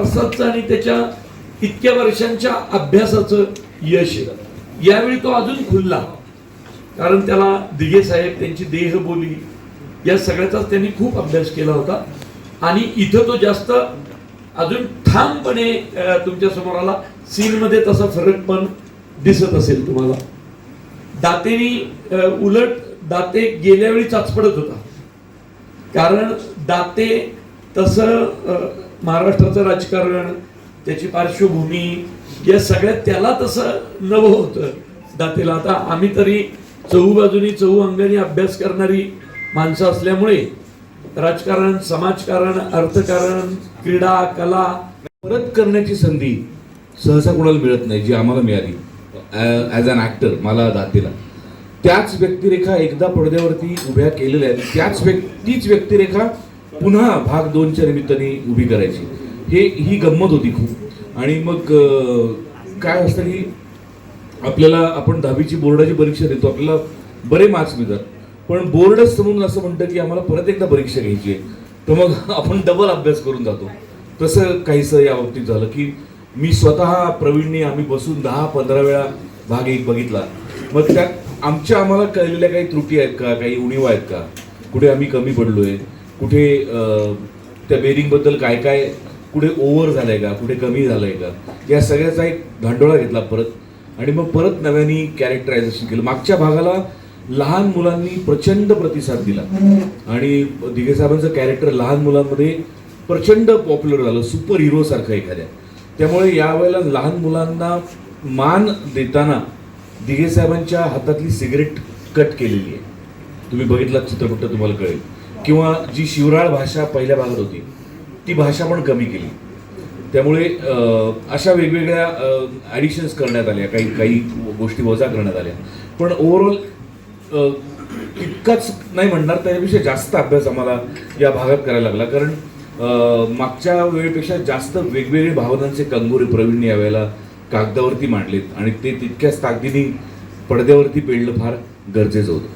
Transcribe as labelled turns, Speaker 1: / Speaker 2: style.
Speaker 1: प्रसादचं आणि त्याच्या इतक्या वर्षांच्या अभ्यासाचं यश यावेळी तो अजून खुलला. कारण त्याला दिघे साहेब त्यांची देहबोली या सगळ्याचाच त्यांनी खूप अभ्यास केला होता. आणि इथं तो जास्त अजून ठामपणे तुमच्यासमोर आला. सीनमध्ये तसा फरक पण दिसत असेल तुम्हाला. दातेनी उलट दाते गेल्या वेळी चाचपडत होता. कारण दाते तसं महाराष्ट्राचं राजकारण त्याची पार्श्वभूमी या सगळ्यात त्याला तसं नवं होतं. दातेला आता आम्ही तरी चहू बाजूनी चहू अंगाने अभ्यास करणारी माणसं असल्यामुळे राजकारण समाजकारण अर्थकारण क्रीडा कला
Speaker 2: परत करण्याची संधी सहसा कोणाला मिळत नाही जी आम्हाला मिळाली. ॲज अन ॲक्टर मला दातेला. त्याच व्यक्तिरेखा एकदा पडद्यावरती उभ्या केलेल्या आहेत. त्याच व्यक्तीच व्यक्तिरेखा पुन्हा भाग दोनच्या निमित्ताने उभी करायची. हे ही गंमत होती खूप. आणि मग काय असतं की आपल्याला आपण दहावीची बोर्डाची परीक्षा देतो आपल्याला बरे मार्क्स मिळतात. पण बोर्डच म्हणून असं म्हणतं की आम्हाला परत एकदा परीक्षा घ्यायची आहे. तर मग आपण डबल अभ्यास करून जातो. तसं काहीसं या बाबतीत झालं की मी स्वतः प्रवीणने आम्ही बसून दहा पंधरा वेळा भाग एक बघितला. मग त्यात आमच्या आम्हाला कळलेल्या काही त्रुटी आहेत का? काही उणीवा आहेत का? कुठे आम्ही कमी पडलोय? कुठे त्या बेरिंगबद्दल काय काय कुठे ओव्हर झालंय का कुठे कमी झालंय का या सगळ्याचा एक धांडोळा घेतला परत. आणि मग परत नव्याने कॅरेक्टरायझेशन केलं. मागच्या भागाला लहान मुलांनी प्रचंड प्रतिसाद दिला. आणि दिघे साहेबांचं कॅरेक्टर लहान मुलांमध्ये प्रचंड पॉप्युलर झालं. सुपर हिरो सारखं एखाद्या. त्यामुळे यावेळेला लहान मुलांना मान देताना दिघे साहेबांच्या हातातली सिगरेट कट केलेली आहे. तुम्ही बघितलात चित्रपट तुम्हाला कळेल. किंवा जी शिवराळ भाषा पहिल्या भागात होती ती भाषा पण कमी केली. त्यामुळे अशा वेगवेगळ्या ॲडिशन्स करण्यात आल्या काही काही गोष्टी वजा करण्यात आल्या. पण ओव्हरऑल इतकाच नाही म्हणणार त्यापेक्षा जास्त अभ्यास आम्हाला या भागात करायला लागला. कारण मागच्या वेळेपेक्षा जास्त वेगवेगळे भावनांचे कंगोरे प्रवीणने यावेळेला कागदावरती मांडलेत. आणि ते तितक्याच ताकदीने पडद्यावरती पेळणं फार गरजेचं होतं.